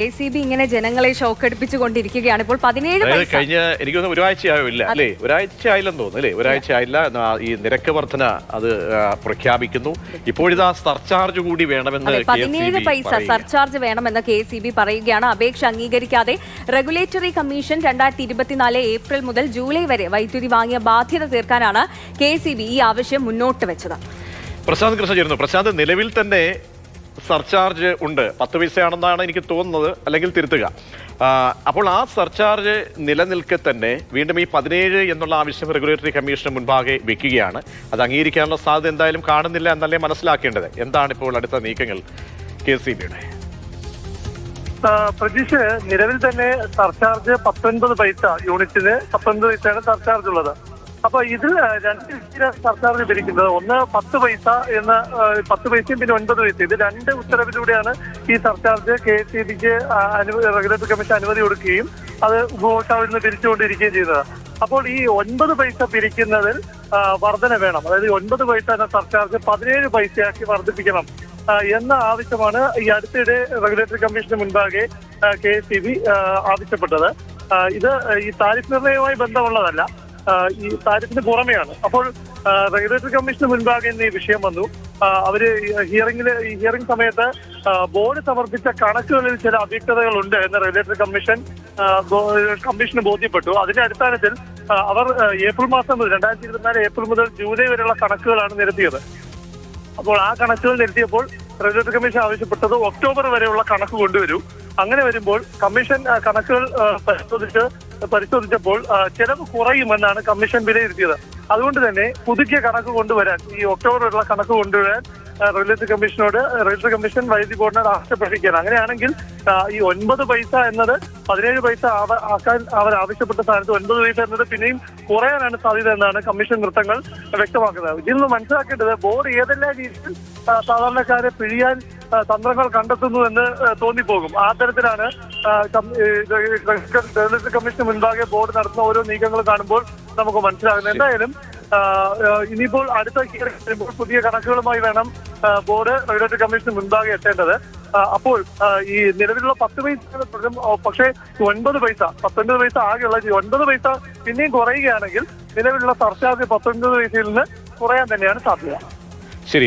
K C B ഇങ്ങനെ ജനങ്ങളെ ഷോക്കടിപ്പിച്ചു കൊണ്ടിരിക്കുകയാണ് ഇപ്പോൾ പതിനേഴ് അതായത് പൈസ. കഴിഞ്ഞ എനിക്കൊന്ന് ഒരാഴ്ച ആയില്ല അല്ലേ? ഒരാഴ്ച ആയില്ലെന്ന് തോന്നുന്നു അല്ലേ? ഒരാഴ്ച ആയില്ല. ഈ നിരക്ക് വർധന അത് ആ, പ്രഖ്യാപിക്കുന്നു. ഇപ്പോഴിതാ സർചാർജ് കൂടി വേണമെന്ന് അതെ പതിനേഴ് പൈസ. സർചാർജ് വേണമെന്ന് കെ സി ബി പറയുകയാണ്. അപേക്ഷ അംഗീകരിക്കാതെ റെഗുലേറ്ററി കമ്മീഷൻ രണ്ടായിരത്തി ഇരുപത്തിനാല് ഏപ്രിൽ മുതൽ ജൂലൈ വരെ വൈദ്യുതി വാങ്ങിയ ബാധ്യത തീർക്കാനാണ് കെ സി ബി ഈ ആവശ്യം മുന്നോട്ട് വെച്ചത്. പ്രശാന്ത് കൃഷ്ണ ചേരുന്നു. പ്രശാന്ത് നിലവിൽ തന്നെ സർചാർജ് ഉണ്ട്. പത്ത് പൈസയാണെന്നാണ് എനിക്ക് തോന്നുന്നത്. അല്ലെങ്കിൽ തിരുത്തുക. അപ്പോൾ ആ സർചാർജ് നിലനിൽക്കെ തന്നെ വീണ്ടും ഈ പതിനേഴ് എന്നുള്ള ആവശ്യം റെഗുലേറ്ററി കമ്മീഷന് മുൻപാകെ വെക്കുകയാണ്. അത് അംഗീകരിക്കാനുള്ള സാധ്യത എന്തായാലും കാണുന്നില്ല എന്നല്ലേ മനസ്സിലാക്കേണ്ടത്. എന്താണ് ഇപ്പോൾ അടുത്ത നീക്കങ്ങൾ കെ സി ബിയുടെ? പ്രതീക്ഷ നിലവിൽ തന്നെ സർചാർജ് പത്തൊൻപത് പൈസ യൂണിറ്റിന് പത്തൊൻപത് പൈസയാണ് സർചാർജ് ഉള്ളത്. അപ്പൊ ഇതിൽ രണ്ട് രീതിയിലാണ് സർചാർജ് പിരിക്കുന്നത് ഒന്ന് പത്ത് പൈസ എന്ന പത്ത് പൈസയും പിന്നെ ഒൻപത് പൈസ ഇത് രണ്ട് ഉത്തരവിലൂടെയാണ് ഈ സർക്കാരിന് കെ എസ് സി ബിക്ക് റെഗുലേറ്ററി കമ്മീഷൻ അനുമതി കൊടുക്കുകയും അത് ഉപഭോക്താവിൽ നിന്ന് പിരിച്ചുകൊണ്ടിരിക്കുകയും ചെയ്തത്. അപ്പോൾ ഈ ഒൻപത് പൈസ പിരിക്കുന്നതിൽ വർധന വേണം. അതായത് ഒൻപത് പൈസ എന്ന സർക്കാരിന് പതിനേഴ് പൈസയാക്കി വർദ്ധിപ്പിക്കണം എന്ന ആവശ്യമാണ് ഈ അടുത്തിടെ റെഗുലേറ്ററി കമ്മീഷന് മുൻപാകെ കെ എസ് സി ബി ആവശ്യപ്പെട്ടത്. ഇത് ഈ താരിഫ് നിർണയവുമായി ബന്ധമുള്ളതല്ല. ഈ താരത്തിന് പുറമെയാണ്. അപ്പോൾ റെഗുലേറ്ററി കമ്മീഷന് മുൻപാകെ ഇന്ന് ഈ വിഷയം വന്നു. അവർ ഹിയറിംഗിൽ ഹിയറിംഗ് സമയത്ത് ബോർഡ് സമർപ്പിച്ച കണക്കുകളിൽ ചില അവ്യക്തതകളുണ്ട് എന്ന് റെഗുലേറ്ററി കമ്മീഷൻ കമ്മീഷന് ബോധ്യപ്പെട്ടു. അതിന്റെ അടിസ്ഥാനത്തിൽ അവർ ഏപ്രിൽ മാസം മുതൽ രണ്ടായിരത്തി ഇരുപത്തിനാല് ഏപ്രിൽ മുതൽ ജൂലൈ വരെയുള്ള കണക്കുകളാണ് നിരത്തിയത്. അപ്പോൾ ആ കണക്കുകൾ നിരത്തിയപ്പോൾ റെഗുലേറ്ററി കമ്മീഷൻ ആവശ്യപ്പെട്ടത് ഒക്ടോബർ വരെയുള്ള കണക്ക് കൊണ്ടുവരൂ. അങ്ങനെ വരുമ്പോൾ കമ്മീഷൻ കണക്കുകൾ പരിശോധിച്ച് പരിശോധിച്ചപ്പോൾ ചെലവ് കുറയുമെന്നാണ് കമ്മീഷൻ വിലയിരുത്തിയത്. അതുകൊണ്ട് തന്നെ പുതുക്കിയ കണക്ക് കൊണ്ടുവരാൻ ഈ ഒക്ടോബറിലുള്ള കണക്ക് കൊണ്ടുവരാൻ റെയിൽവേ കമ്മീഷനോട് റെയിൽവേ കമ്മീഷൻ വൈദ്യുതി ബോർഡിനോട് ആവശ്യപ്പെട്ടിരിക്കുകയാണ്. അങ്ങനെയാണെങ്കിൽ ഈ ഒൻപത് പൈസ എന്നത് പതിനേഴ് പൈസ ആക്കാൻ അവർ ആവശ്യപ്പെട്ട സ്ഥാനത്ത് ഒൻപത് പൈസ എന്നത് പിന്നെയും കുറയാനാണ് സാധ്യത എന്നാണ് കമ്മീഷൻ വൃത്തങ്ങൾ വ്യക്തമാക്കുന്നത്. ഇതിൽ നിന്ന് മനസ്സിലാക്കേണ്ടത് ബോർഡ് ഏതെല്ലാം രീതിയിൽ സാധാരണക്കാരെ പിഴിയാൻ തന്ത്രങ്ങൾ കണ്ടെത്തുന്നു എന്ന് തോന്നിപ്പോകും. ആ തരത്തിലാണ് തെരഞ്ഞെടുപ്പ് കമ്മീഷൻ മുൻപാകെ ബോർഡ് നടത്തുന്ന ഓരോ നീക്കങ്ങൾ കാണുമ്പോൾ നമുക്ക് മനസ്സിലാകുന്നത്. എന്തായാലും ഇനിയിപ്പോൾ അടുത്ത വരുമ്പോൾ പുതിയ കണക്കുകളുമായി വേണം ബോർഡ് റെഗുലേറ്ററി കമ്മീഷൻ മുൻപാകെ എത്തേണ്ടത്. അപ്പോൾ ഈ നിലവിലുള്ള പത്ത് പൈസ പക്ഷേ ഒൻപത് പൈസ പത്തൊൻപത് പൈസ ആകെയുള്ള ഒൻപത് പൈസ പിന്നെയും കുറയുകയാണെങ്കിൽ നിലവിലുള്ള സർചാർജ് പത്തൊൻപത് പൈസയിൽ നിന്ന് കുറയാൻ തന്നെയാണ് സാധ്യത.